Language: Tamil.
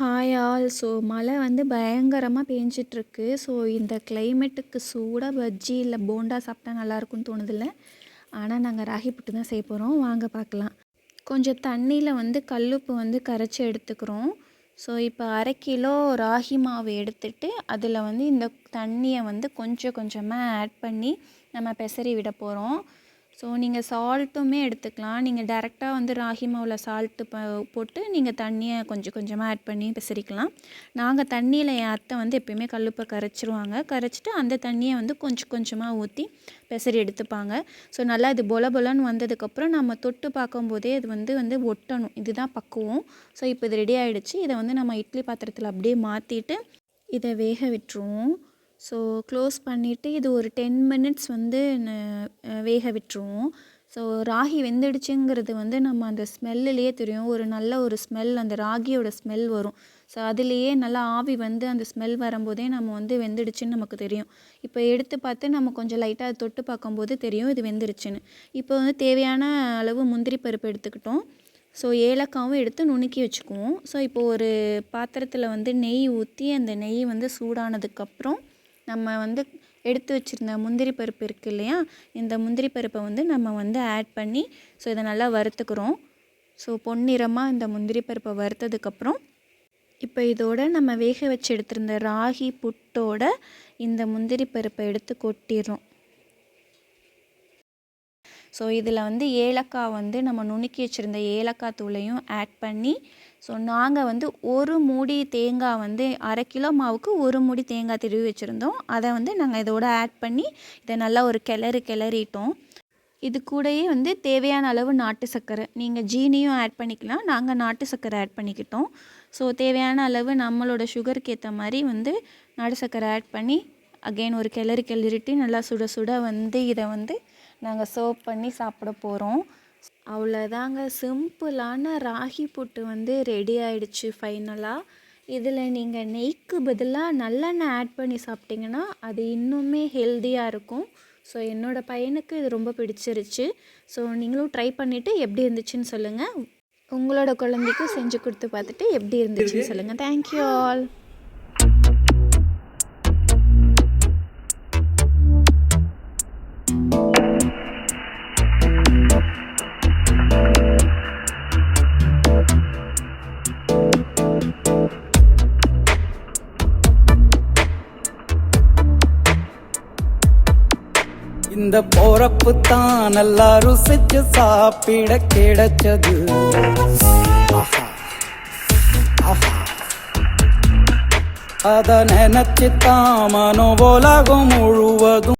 ஹாய் ஆல் ஸோ மழை வந்து பயங்கரமாக பேஞ்சிட்ருக்கு. ஸோ இந்த கிளைமேட்டுக்கு சூடாக பஜ்ஜி இல்லை போண்டா சாப்பிட்டா நல்லாயிருக்கும்னு தோணுதில்ல. ஆனால் நாங்கள் ராகி புட்டு தான் செய்ய போகிறோம் வாங்க பார்க்கலாம் கொஞ்சம் தண்ணியில் வந்து கல்லுப்பு வந்து கரைச்சி எடுத்துக்கிறோம். ஸோ இப்போ அரை கிலோ ராகி மாவு எடுத்துட்டு அதில் வந்து இந்த தண்ணியை வந்து கொஞ்சம் கொஞ்சமாக ஆட் பண்ணி நம்ம பெசரி விட போகிறோம் ஸோ நீங்கள் சால்ட்டுமே எடுத்துக்கலாம். நீங்கள் டேரெக்டாக வந்து ராகி மாவில் சால்ட்டு ப போட்டு நீங்கள் தண்ணியை கொஞ்சம் கொஞ்சமாக ஆட் பண்ணி பிசறிக்கலாம் நாங்கள் தண்ணியில் என் அத்தை வந்து எப்பயுமே கல்லுப்பை கரைச்சிருவாங்க. கரைச்சிட்டு அந்த தண்ணியை வந்து கொஞ்சம் கொஞ்சமாக ஊற்றி பெசரி எடுத்துப்பாங்க. ஸோ நல்லா இது பொல பொலன்னு வந்ததுக்கப்புறம் நம்ம தொட்டு பார்க்கும்போதே இது வந்து வந்து ஒட்டணும். இதுதான் பக்குவம். ஸோ இப்போ இது ரெடி ஆகிடுச்சு இதை வந்து நம்ம இட்லி பாத்திரத்தில் அப்படியே மாற்றிட்டு இதை வேக விட்டுருவோம். ஸோ க்ளோஸ் பண்ணிவிட்டு இது ஒரு டென் மினிட்ஸ் வந்து வேக விட்டுருவோம். ஸோ ராகி வெந்துடுச்சுங்கிறது வந்து நம்ம அந்த ஸ்மெல்லுலேயே தெரியும். ஒரு நல்ல ஒரு ஸ்மெல் அந்த ராகியோட ஸ்மெல் வரும். ஸோ அதுலேயே நல்லா ஆவி வந்து அந்த ஸ்மெல் வரும்போதே நம்ம வந்து வெந்துடுச்சுன்னு நமக்கு தெரியும். இப்போ எடுத்து பார்த்து நம்ம கொஞ்சம் லைட்டாக தொட்டு பார்க்கும்போது தெரியும் இது வெந்துருச்சுன்னு இப்போ வந்து தேவையான அளவு முந்திரி பருப்பு எடுத்துக்கிட்டோம். ஸோ ஏலக்காவும் எடுத்து நுணுக்கி வச்சுக்குவோம். ஸோ இப்போ ஒரு பாத்திரத்தில் வந்து நெய் ஊற்றி அந்த நெய் வந்து சூடானதுக்கப்புறம் நம்ம வந்து எடுத்து வச்சுருந்த முந்திரி பருப்பு இருக்குது இல்லையா? இந்த முந்திரி பருப்பை வந்து நம்ம வந்து ஆட் பண்ணி ஸோ இதை நல்லா வறுத்துக்கிறோம். ஸோ பொன்னிறமாக இந்த முந்திரி பருப்பை வறுத்ததுக்கப்புறம் இப்போ இதோட நம்ம வேக வச்சு எடுத்திருந்த ராகி புட்டோட இந்த முந்திரி பருப்பை எடுத்து கொட்டிடுறோம். ஸோ இதில் வந்து ஏலக்காய் வந்து நம்ம நுணுக்கி வச்சுருந்த ஏலக்காய் தூளையும் ஆட் பண்ணி ஸோ நாங்கள் வந்து ஒரு மூடி தேங்காய் வந்து அரை கிலோ மாவுக்கு ஒரு மூடி தேங்காய் திருவி வச்சுருந்தோம். அதை வந்து நாங்கள் இதோட ஆட் பண்ணி இதை நல்லா ஒரு கிளறு கிளறிட்டோம். இது கூடயே வந்து தேவையான அளவு நாட்டு சர்க்கரை. நீங்கள் ஜீனியும் ஆட் பண்ணிக்கலாம். நாங்கள் நாட்டு சர்க்கரை ஆட் பண்ணிக்கிட்டோம். ஸோ தேவையான அளவு நம்மளோட சுகருக்கு ஏற்ற மாதிரி வந்து நாட்டு சர்க்கரை ஆட் பண்ணி அகெயின் ஒரு கிளறி கிளறிட்டு நல்லா சுட சுட வந்து இதை வந்து நாங்கள் சர்வ் பண்ணி சாப்பிட போகிறோம் அவ்வளோதாங்க சிம்பிளான ராகி புட்டு வந்து ரெடி ஆயிடுச்சு ஃபைனலாக இதில் நீங்கள் நெய்க்கு பதிலாக நல்லெண்ணெய் ஆட் பண்ணி சாப்பிட்டிங்கன்னா அது இன்னுமே ஹெல்த்தியாக இருக்கும். ஸோ என்னோடய பையனுக்கு இது ரொம்ப பிடிச்சிருச்சு. ஸோ நீங்களும் ட்ரை பண்ணிவிட்டு எப்படி இருந்துச்சுன்னு சொல்லுங்கள் உங்களோட குழந்தைக்கும் செஞ்சு கொடுத்து பார்த்துட்டு எப்படி இருந்துச்சுன்னு சொல்லுங்கள் தேங்க்யூ ஆல் இந்த போறப்பு தான் நல்லா ருசிச்சு சாப்பிட கிடைச்சது. அத நினைச்சு தான் மனோ உலகம் முழுவதும்